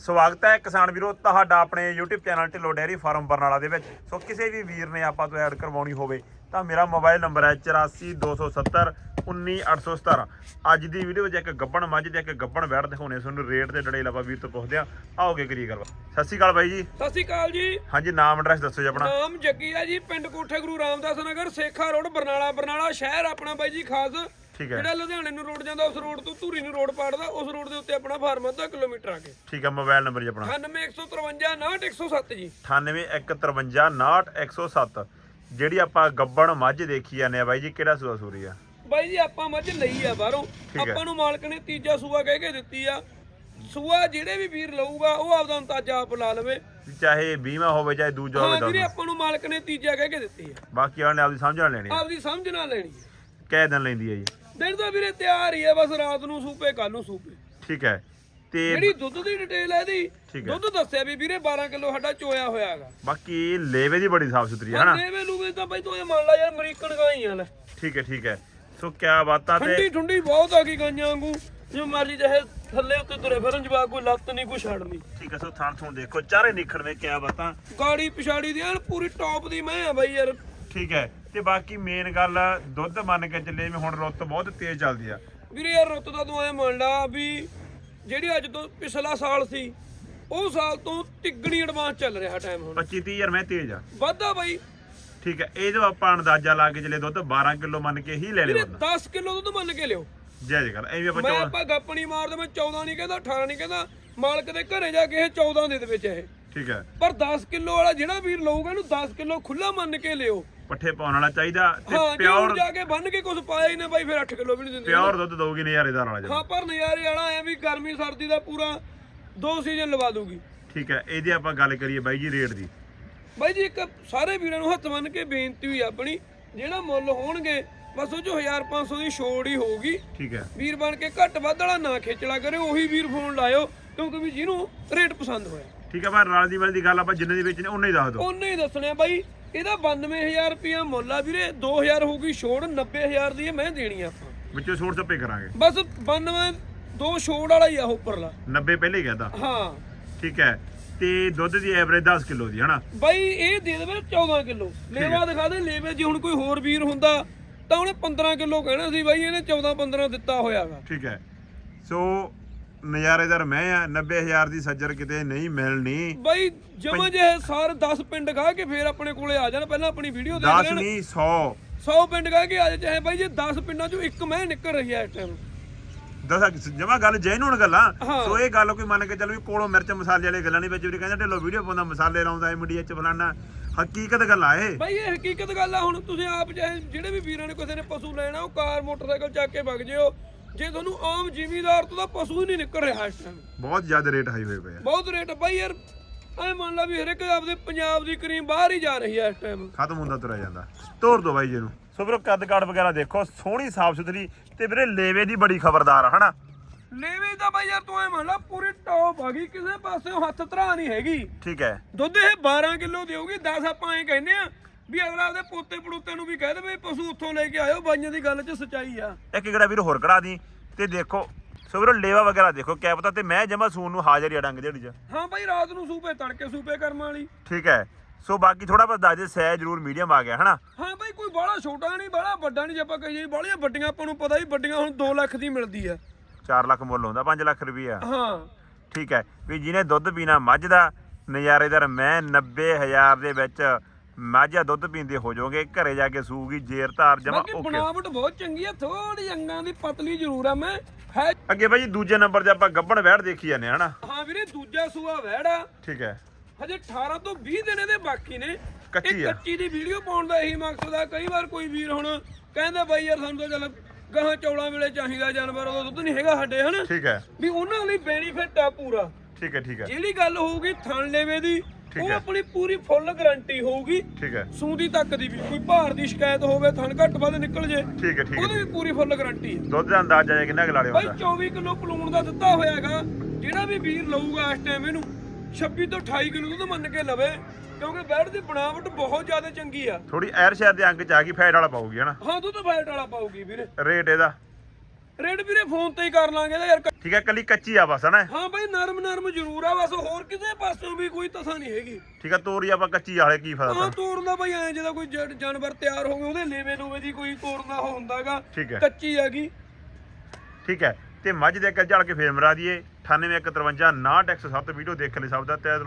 ਸਵਾਗਤ ਹੈ ਕਿਸਾਨ ਵੀਰੋ ਤੁਹਾਡਾ ਆਪਣੇ YouTube channel Dhillon dairy farm Barnala ਦੇ ਵਿੱਚ। ਸੋ ਕਿਸੇ ਵੀ ਵੀਰ ਨੇ ਆਪਾਂ ਤੋਂ ਐਡ ਕਰਵਾਉਣੀ ਹੋਵੇ ਤਾਂ ਮੇਰਾ ਮੋਬਾਈਲ ਨੰਬਰ ਹੈ 8427 19817 ਅੱਜ ਦੀ ਵੀਡੀਓ ਵਿੱਚ ਇੱਕ ਗੱਬਣ ਮੱਝ ਤੇ ਇੱਕ ਗੱਬਣ ਵੈੜ ਦਿਖਾਉਣੇ ਤੁਹਾਨੂੰ ਰੇਟ ਤੇ ਡਿਟੇਲ ਆਪਾਂ ਵੀਰ ਤੋਂ ਪੁੱਛਦੇ ਆ ਆਓਗੇ ਕਰੀ ਗੱਲ ਸਤਿ ਸ਼੍ਰੀ ਅਕਾਲ ਬਾਈ ਜੀ। ਸਤਿ ਸ਼੍ਰੀ ਅਕਾਲ ਜੀ। ਹਾਂਜੀ ਨਾਮ ਐਡਰੈਸ ਦੱਸੋ ਜੀ ਆਪਣਾ। ਨਾਮ ਜੱਗੀ ਆ ਜੀ ਪਿੰਡ ਕੋਠੇ ਗੁਰੂ ਰਾਮਦਾਸ ਨਗਰ ਸੇਖਾ ਰੋਡ ਬਰਨਾਲਾ ਬਰਨਾਲਾ ਸ਼ਹਿਰ ਆਪਣਾ ਬਾਈ ਜੀ ਖਾਸ। ਠੀਕ ਹੈ। ਜਿਹੜਾ ਲੁਧਿਆਣੇ ਨੂੰ ਰੋਡ ਜਾਂਦਾ ਉਸ ਰੋਡ ਤੋਂ ਧੂਰੀ ਨੂੰ ਰੋਡ ਪਾੜਦਾ ਉਸ ਰੋਡ ਦੇ ਉੱਤੇ ਆਪਣਾ ਫਾਰਮ ਅੱਧਾ ਕਿਲੋਮੀਟਰ ਆ ਕੇ ਠੀਕ ਹੈ ਮੋਬਾਈਲ ਨੰਬਰ ਜੀ ਆਪਣਾ। 98153 98107 ਜੀ। 9815510107 ਜਿਹੜੀ ਆਪਾਂ ਗੱਬਣ ਮੱਝ ਦੇਖੀ ਜਾਂਦੇ ਆ ਬਾਈ ਜੀ ਕਿਹੜਾ ਸੂਆ ਸੂਰੀ ਆ? ਬਾਈ ਜੀ ਆਪਾਂ ਮੱਝ ਲਈ ਆ ਬਾਹਰੋਂ। ਆਪਾਂ ਨੂੰ ਮਾਲਕ ਨੇ ਤੀਜਾ ਸੂਆ ਕਹਿ ਕੇ ਦਿੱਤੀ ਆ। ਸੂਆ ਜਿਹੜੇ ਵੀ ਵੀਰ ਲਊਗਾ ਉਹ ਆਪਦਾ ਅੰਦਾਜ਼ਾ ਆਪ ਲਾ ਲਵੇ। ਚਾਹੇ 20ਵਾਂ ਹੋਵੇ ਚਾਹੇ ਦੂਜਾ ਹੋਵੇ ਹਾਂ ਵੀਰੇ ਆਪਾਂ ਨੂੰ ਮਾਲਕ ਨੇ ਤੀਜਾ ਕਹਿ ਕੇ ਦਿੱਤੀ ਆ। ਬਾਕੀ ਵਾਲੇ ਨੇ ਆਪਦੀ ਸਮਝ ਨਾਲ ਲੈਣੀ ਆ। ਆਪਦੀ ਸਮਝ ਨਾਲ ਲੈਣੀ ਆ। ਕਹਿ ਦਿਨ ਲੈਂਦੀ ਹੈ ਜੀ। ਦਿਨ ਤਾਂ ਵੀਰੇ ਤਿਆਰ ਹੀ ਆ ਬਸ ਰਾਤ ਨੂੰ ਸੂਪੇ ਕੱਲ ਨੂੰ ਸੂਪੇ। ਠੀਕ ਹੈ। ਤੇ ਜਿਹੜੀ ਦੁੱਧ ਦੀ ਡਿਟੇਲ ਹੈ ਇਹਦੀ। ਦੁੱਧ ਦੱਸਿਆ ਵੀ ਵੀਰੇ 12 ਕਿਲੋ ਸਾਡਾ ਚੋਇਆ ਹੋਇਆ ਹੈਗਾ। ਬਾਕੀ ਲੇਵੇ ਦੀ ਬੜੀ ਸਾਫ਼ ਸੁਥਰੀ ਹੈ ਹਨਾ? ਦੇਵੇ ਲੂਵੇ ਤਾਂ ਬਾਈ ਤੂੰ ਇਹ ਮੰਨ ਲਾ ਯਾਰ ਅਮਰੀਕਨ ਗਾਈਆਂ ਲੈ। ਠੀਕ ਹੈ ਠੀਕ ਹੈ। ਸੋ ਕਿਆ ਬਾਤਾਂ ਤੇ ਠੰਡੀ ਠੰਡੀ ਬਹੁਤ ਆ ਗਈ ਗਾਈਆਂ ਵਾਂਗੂ। ਜੋ ਮਰਜ਼ੀ ਚਾਹੇ ਥੱਲੇ ਉੱਤੇ ਤੁਰੇ ਫਿਰਨ ਜਵਾਕ ਕੋਈ ਲੱਤ ਨਹੀਂ ਕੋਈ ਛੱਡਣੀ ਠੀਕ ਹੈ ਸੋ ਥਾਂ ਥੋਂ ਦੇਖੋ ਚਾਰੇ ਨਿਖੜਵੇਂ ਕਿਆ ਬਾਤਾਂ। ਗਾੜੀ ਪਿਛਾੜੀ ਦੀ ਐਨ ਪੂਰੀ ਟੌਪ ਦੀ ਮੈਂ ਆ ਬਾਈ ਯਾਰ। ਠੀਕ ਹੈ। ਤੇ ਬਾਕੀ ਮੇਨ ਗੱਲ ਦੁੱਧ ਮੰਨ ਕੇ ਚੱਲੇ ਜਿਵੇਂ ਹੁਣ ਰੁੱਤ ਬਹੁਤ ਤੇਜ਼ ਚੱਲਦੀ ਆ। ਵੀਰੇ ਯਾਰ ਰੁੱਤ ਦਾ ਤੂੰ ਐ ਮੰਨ ਲਾ ਵੀ ਜਿਹੜੀ ਅੱਜ ਤੋਂ ਪਿਛਲਾ ਸਾਲ ਸੀ ਉਹ ਸਾਲ ਤੋਂ ਤਿੱਗਣੀ ਐਡਵਾਂਸ ਚੱਲ ਰਿਹਾ ਟਾਈਮ ਹੁਣ। 25 30 ਹਜ਼ਾਰ ਮੈਂ ਤੇਜ਼ ਆ। ਵਾਧਾ ਬਾਈ। ਠੀਕ ਹੈ ਇਹ ਜੋ ਆਪਾਂ ਅੰਦਾਜ਼ਾ ਲਾ ਕੇ ਚੱਲੇ ਦੁੱਧ 12 ਕਿਲੋ ਮੰਨ ਕੇ ਹੀ ਲੈ ਵੀਰੇ ਲਿਓ 10 ਕਿਲੋ ਦੁੱਧ ਮੰਨ ਕੇ ਲਿਓ। ਜੈ ਜੈ ਕਰ ਐਵੇਂ ਆਪਾਂ ਮੈਂ ਆਪਾਂ ਗੱਪਣੀ ਮਾਰਦੇ ਮੈਂ 14 ਨਹੀਂ ਕਹਿੰਦਾ 18 ਨਹੀਂ ਕਹਿੰਦਾ ਮਾਲਕ ਦੇ ਘਰੇ ਜਾ ਕੇ ਇਹ 14 ਦੇ ਦੇ ਵਿੱਚ ਇਹ। ਠੀਕ ਹੈ। ਪਰ 10 ਕਿਲੋ ਵਾਲਾ ਜਿਹੜਾ ਵੀਰ ਲਊਗਾ ਇਹਨੂੰ 10 ਕਿਲੋ ਖੁੱਲਾ ਮੰਨ ਕੇ ਲਿਓ। ਪੱਠੇ ਪਾਉਣ ਵਾਲਾ ਚਾਹੀਦਾ ਤੇ ਹਾਂ ਜੇ ਪਿਓਰ ਹੁਣ ਜਾ ਕੇ ਬੰਨ ਕੇ ਕੁਝ ਪਾਇਆ ਹੀ ਨਾ ਬਾਈ ਫਿਰ 8 ਕਿਲੋ ਵੀ ਨਹੀਂ ਦਿੰਦੇ ਪਿਓਰ ਦੁੱਧ ਦਊਗੀ ਨਜ਼ਾਰੇਦਾਰ ਵਾਲਾ ਜੀ ਹਾਂ ਪਰ ਨਜ਼ਾਰੇ ਵਾਲਾ ਐ ਵੀ ਗਰਮੀ ਸਰਦੀ ਦਾ ਪੂਰਾ ਦੋ ਸੀਜ਼ਨ ਲਵਾ ਦੂਗੀ ਠੀਕ ਹੈ ਇਹਦੀ ਆਪਾਂ ਗੱਲ ਕਰੀਏ ਬਾਈ ਜੀ ਰੇਟ ਦੀ। ਬਾਈ ਜੀ ਇੱਕ ਸਾਰੇ ਵੀਰਾਂ ਨੂੰ ਹੱਥ ਬੰਨ ਕੇ ਬੇਨਤੀ ਹੋਈ ਆਪਣੀ ਜਿਹੜਾ ਮੁੱਲ ਹੋਣਗੇ ਬਸ ਉਹ ਜੋ 1500 ਦੀ ਛੋੜ ਹੀ ਹੋਊਗੀ। ਠੀਕ ਹੈ। ਵੀਰ ਬਣ ਕੇ ਘੱਟ ਵੱਧ ਵਾਲਾ ਨਾ ਖੇਚਲਾ ਕਰਿਓ ਉਹੀ ਵੀਰ ਫੋਨ ਲਾਇਓ ਕਿਉਂਕਿ ਵੀ ਜਿਹਨੂੰ ਰੇਟ ਪਸੰਦ ਹੋਇਆ। ਠੀਕ ਹੈ ਪਰ ਰਾਲ ਦੀ ਵਾਲੀ ਦੀ ਗੱਲ ਆਪਾਂ ਜਿੰਨੇ ਦੀ ਵੇਚਣੇ ਉਹਨੇ ਹੀ ਦੱਸ ਦਿਓ। ਉਹਨੇ ਹੀ ਦੱਸਣਾ ਬਾਈ। ਇਹਦਾ 92000 ਰੁਪਿਆ ਮੁੱਲ ਆ ਵੀਰੇ 2000 ਹੋਊਗੀ ਛੋੜ 90000 ਦੀ ਇਹ ਮੈਂ ਦੇਣੀ ਆ ਆਪਾਂ। ਵਿੱਚੋਂ ਛੋੜ ਛੱਪੇ ਕਰਾਂਗੇ। ਬਸ 92 ਦੋ ਛੋੜ ਵਾਲਾ ਹੀ ਆ ਉੱਪਰਲਾ। 90 ਪਹਿਲੇ ਹੀ ਕਹਿਤਾ ਹਾਂ। ਠੀਕ ਹੈ। ਤੇ ਦੁੱਧ ਦੀ ਐਵਰੇਜ 10 ਕਿਲੋ ਦੀ ਹਨਾ? ਬਾਈ ਇਹ ਦੇ ਦੇਵੇ 14 ਕਿਲੋ। ਲੇਵਾ ਦਿਖਾ ਦੇ ਲੇਵੇ ਜੇ ਹੁਣ ਕੋਈ ਹੋਰ ਵੀਰ ਹੁੰਦਾ ਤਾਂ ਉਹਨੇ 15 ਕਿਲੋ ਕਹਿਣਾ ਸੀ ਬਾਈ ਇਹਨੇ 14 15 ਦਿੱਤਾ ਹੋਇਆਗਾ। ਠੀਕ ਹੈ। ਸੋ ਨਜ਼ਾਰੇਦਾਰ ਮੈਂ ਆ 90000 ਦੀ ਸੱਜਰ ਕਿਤੇ ਨਹੀਂ ਮਿਲਣੀ। ਬਾਈ ਜਮਾ ਜੇ ਸਾਰ 10 ਪਿੰਡ ਗਾ ਕੇ ਫੇਰ ਆਪਣੇ ਕੋਲੇ ਆ ਜਾਣ ਪਹਿਲਾਂ ਆਪਣੀ ਵੀਡੀਓ ਦੇਖ 10 ਲੈਣ। ਨਹੀਂ 100 100 ਪਿੰਡ ਗਾ ਕੇ ਆ ਜਾ ਚਾਹੇ ਬਾਈ ਜੇ 10 ਪਿੰਡਾਂ ਚੋਂ ਇੱਕ ਮੈਂ ਨਿਕਲ ਰਹੀ ਆ ਇਸ ਟਾਈਮ ਦਸ ਜਮਾ ਗੱਲ ਜੈਨੂਨ ਗੱਲਾਂ। ਹਾਂ। ਸੋ ਇਹ ਗੱਲ ਕੋਈ ਮੰਨ ਕੇ ਚੱਲ ਵੀ ਕੋਲੋਂ ਮਿਰਚ ਮਸਾਲੇ ਵਾਲੇ ਗੱਲਾਂ ਨਹੀਂ ਵਿੱਚ ਵੀ ਕਹਿੰਦਾ ਢਿੱਲੋ ਵੀਡੀਓ ਪਾਉਂਦਾ ਮਸਾਲੇ ਲਾਉਂਦਾ ਮੀਡੀਆ ਚ ਫਲਾਨਾ। ਹਕੀਕਤ ਗੱਲ ਆ ਇਹ। ਬਾਈ ਇਹ ਹਕੀਕਤ ਗੱਲ ਆ ਹੁਣ ਤੁਸੀਂ ਆਪ ਜਿਹੜੇ ਵੀ ਵੀਰਾਂ ਨੇ ਕਿਸੇ ਨੇ ਪਸ਼ੂ ਲੈਣਾ ਉਹ ਕਾਰ ਮੋਟਰਸਾਈਕਲ ਚੱਕ ਕੇ ਵਗ ਜਿਓ। ਜੇ ਤੁਹਾਨੂੰ ਆਮ ਜ਼ਿਮੀਦਾਰ ਤੋਂ ਤਾਂ ਪਸ਼ੂ ਹੀ ਨਹੀਂ ਨਿਕਲ ਰਿਹਾ ਇਸ ਟਾਈਮ ਬਹੁਤ ਜ਼ਿਆਦਾ ਰੇਟ ਹਾਈ ਹੋਏ ਪਏ ਆ। ਬਹੁਤ ਰੇਟ ਬਾਈ ਯਾਰ ਐ ਮੰਨ ਲਾ ਵੀ ਹਰ ਇੱਕ ਆਪਦੇ ਪੰਜਾਬ ਦੀ ਕਰੀਮ ਬਾਹਰ ਹੀ ਜਾ ਰਹੀ ਹੈ ਇਸ ਟਾਈਮ ਖਤਮ ਹੁੰਦਾ ਤੁਰਿਆ ਜਾਂਦਾ। ਤੋਰ ਦੋ ਬਾਈ ਜੀ ਨੂੰ ਸੋ ਵੀਰੋ ਕੱਦ ਕਾਠ ਵਗੈਰਾ ਦੇਖੋ ਸੋਹਣੀ ਸਾਫ਼ ਸੁਥਰੀ ਤੇ ਵੀਰੇ ਲੇਵੇ ਦੀ ਬੜੀ ਖਬਰਦਾਰ ਆ ਹਨਾ? ਲੈਵੇ ਤਾਂ ਬਾਈ ਯਾਰ ਤੂੰ ਐ ਮੰਨ ਲਾ ਪੂਰੀ ਟੌਪ ਆ ਗਈ ਕਿਸੇ ਪਾਸਿਓਂ ਹੱਥ ਧਰਾ ਨਹੀਂ ਹੈਗੀ। ਠੀਕ ਹੈ। ਦੁੱਧ ਇਹ 12 ਕਿਲੋ ਦੇਊਗੀ 10 ਆਪਾਂ ਐ ਕਹਿੰਦੇ ਆ ਵੀ ਅਗਲਾ ਆਪਦੇ ਪੋਤੇ ਪੜੂਤੇ ਨੂੰ ਵੀ ਕਹਿ ਦੇਵੇ ਪਸ਼ੂ ਉੱਥੋਂ ਲੈ ਕੇ ਆਇਓ ਬਾਈਆਂ ਦੀ ਗੱਲ 'ਚ ਸਚਾਈ ਆ। ਇੱਕ ਕਿਹੜਾ ਵੀਰ ਹੋਰ ਕਰਾ ਦੀ ਤੇ ਦੇਖੋ ਸੋ ਵੀਰੋ ਲੇਵਾ ਵਗੈਰਾ ਦੇਖੋ ਕਿਆ ਪਤਾ ਤੇ ਮੈਂ ਜਮਾ ਸੂਨ ਨੂੰ ਹਾਜ਼ਰ ਹੀ ਡੰਗ ਜਿਹੜੀ ਚ। ਹਾਂ ਬਾਈ ਰਾਤ ਨੂੰ ਸੂਪੇ ਤੜਕੇ ਸੂਪੇ ਕਰਮ ਵਾਲੀ। ਠੀਕ ਹੈ। ਸੋ ਬਾਕੀ ਥੋੜਾ ਬਹੁਤ ਦੱਸ ਦੇ ਸਹਿ ਜ਼ਰੂਰ ਮੀਡੀਅਮ ਆ ਗਿਆ ਹਨਾ? ਹਾਂ ਬਾਈ ਕੋਈ ਬਾਹਲਾ ਛੋਟਾ ਨਹੀਂ ਬਾਹਲਾ ਵੱਡਾ ਨਹੀਂ ਜੇ ਆਪਾਂ ਕਹੀਏ ਬਾਹਲੀਆਂ ਵੱਡੀਆਂ ਆਪਾਂ ਨੂੰ ਪਤਾ ਹੀ ਵੱਡੀਆਂ ਹੁਣ 2 ਲੱਖ ਦੀ ਮਿਲਦੀ ਆ। 4 ਲੱਖ ਮੁੱਲ ਹੁੰਦਾ 5 ਲੱਖ ਰੁਪਈਆ। ਹਾਂ। ਠੀਕ ਹੈ। ਵੀ ਜਿਹਨੇ ਦੁੱਧ ਪੀਣਾ ਮੱਝ ਦਾ ਨਜ਼ਾਰੇਦਾਰ ਮੈਂ 90000 ਦੇ ਵਿੱਚ ਮੱਝਾ ਦੁੱਧ ਪੀਂਦੇ ਹੋ ਜਾਓਗੇ ਘਰੇ ਜਾ ਕੇ ਸੂਗੀ ਜੇਰ ਧਾਰ ਜਮਾ ਬਾਕੀ ਓਕੇ। ਬਣਾਵਟ ਬਹੁਤ ਚੰਗੀ ਆ ਥੋੜੀ ਅੰਗਾਂ ਦੀ ਪਤਲੀ ਜ਼ਰੂਰ ਆ ਮੈਂ। ਹੈ ਅੱਗੇ ਬਾਈ ਦੂਜੇ ਨੰਬਰ ਤੇ ਆਪਾਂ ਗੱਬਣ ਵਹਿੜ ਦੇਖੀ ਜਾਂਦੇ ਹਾਂ, ਹਨਾ? ਹਾਂ ਵੀਰੇ ਦੂਜਾ ਸੂਆ ਵਹਿੜਾ ਠੀਕ ਹੈ। ਹਜੇ 18 ਤੋਂ 20 ਦਿਨ ਇਹਦੇ ਬਾਕੀ ਨੇ। ਕੱਚੀ ਇਹ ਆ। ਕੱਚੀ ਦੀ ਵੀਡੀਓ ਪਾਉਣ ਦਾ ਇਹੀ ਮਕਸਦ ਆ ਕਈ ਵਾਰ ਕੋਈ ਵੀਰ ਹੁਣ ਕਹਿੰਦਾ ਬਾਈ ਯਾਰ ਸਾਨੂੰ ਤਾਂ ਚੱਲ ਗਾਹਾਂ ਚੌਲਾਂ ਵੇਲੇ ਚਾਹੀਦਾ ਜਾਨਵਰ ਉਹ ਦੁੱਧ ਨਹੀਂ ਹੈਗਾ ਸਾਡੇ ਹਨ? ਠੀਕ ਹੈ। ਵੀ ਉਹਨਾਂ ਲਈ ਬੈਨੀਫਿਟ ਆ ਪੂਰਾ। ਠੀਕ ਹੈ ਠੀਕ ਹੈ। ਜਿਹੜੀ ਗੱਲ ਹੋਊਗੀ ਥਣ ਲੈਵੇ ਦੀ ਉਹ ਹੈ। ਆਪਣੀ ਪੂਰੀ ਫੁੱਲ ਗਾਰੰਟੀ ਹੋਊਗੀ। ਠੀਕ ਹੈ। ਸੂਦੀ ਤੱਕ ਦੀ ਵੀ। ਕੋਈ ਭਾਰ ਦੀ ਸ਼ਿਕਾਇਤ ਹੋਵੇ ਥਣ ਘੱਟ ਵੱਧ ਨਿਕਲ ਜੇ ਠੀਕ ਹੈ ਠੀਕ ਉਹਦੀ ਹੈ ਵੀ ਪੂਰੀ ਫੁੱਲ ਗਾਰੰਟੀ ਹੈ। ਦੁੱਧ ਦਾ ਅੰਦਾਜ਼ਾ ਜੇ ਕਿੰਨਾ ਬਾਈ ਹੁੰਦਾ 24 ਕਿਲੋ ਪਲੂਣ ਦਾ ਦਿੱਤਾ ਹੋਇਆਗਾ ਜਿਹੜਾ ਵੀ ਵੀਰ ਲਊਗਾ ਇਸ ਟਾਈਮ ਇਹਨੂੰ 26 ਤੋਂ 28 ਕਿਲੋ ਦੁੱਧ ਮੰਨ ਕੇ ਲਵੇ ਕਿਉਂਕਿ ਬੈਡ ਦੀ ਬਣਾਵਟ ਬਹੁਤ ਜ਼ਿਆਦਾ ਚੰਗੀ ਆ। ਥੋੜੀ ਐਰ ਸ਼ਹਿਰ ਦੇ ਅੰਕ ਚ ਆ ਗਈ ਫੈਟ ਵਾਲਾ ਪਾਉਗੀ ਹਨਾ? ਹਾਂ ਦੁੱਧ ਫੈਟ ਵਾਲਾ ਪਾਉਗੀ ਵੀਰੇ। ਰੇਟ ਇਹਦਾ? ਰੇਟ ਵੀਰੇ ਫੋਨ ਤੇ ਹੀ ਕਰ ਲਾਂਗੇ ਇਹਦਾ ਯਾਰ ਠੀਕ ਹੈ ਕੱਲੀ ਕੱਚੀ ਆ ਬਸ ਹਨਾ? ਹਾਂ ਬਾਈ ਨਰਮ ਨਰਮ ਜ਼ਰੂਰ ਆ ਬਸ ਹੋਰ ਕਿਸੇ ਪਾਸੋਂ ਵੀ ਕੋਈ ਤਸਾ ਨਹੀਂ ਹੈਗੀ। ਠੀਕ ਹੈ ਤੋਰੀ ਆਪਾਂ ਕੱਚੀ ਵਾਲੇ ਕੀ ਫਾਇਦਾ ਹਾਂ ਤੋੜਨ ਦਾ ਬਾਈ ਐ ਜਿਹਦਾ ਕੋਈ ਜਾਨਵਰ ਤਿਆਰ ਹੋ ਗਿਆ ਉਹਦੇ ਲੇਵੇ ਲੂਵੇ ਦੀ ਕੋਈ ਤੋੜਨ ਹੁੰਦਾਗਾ ਠੀਕ ਹੈ। ਕੱਚੀ ਹੈਗੀ। ਠੀਕ ਹੈ ਤੇ ਮੱਝ ਦੇ ਅੱਗੇ ਝੜ ਕੇ ਫੇਰ ਮਰਾ ਦਈਏ। 9815 107 ਵੀਡੀਓ ਦੇਖਣ ਲਈ ਸਭ ਦਾ ਦਿਲੋਂ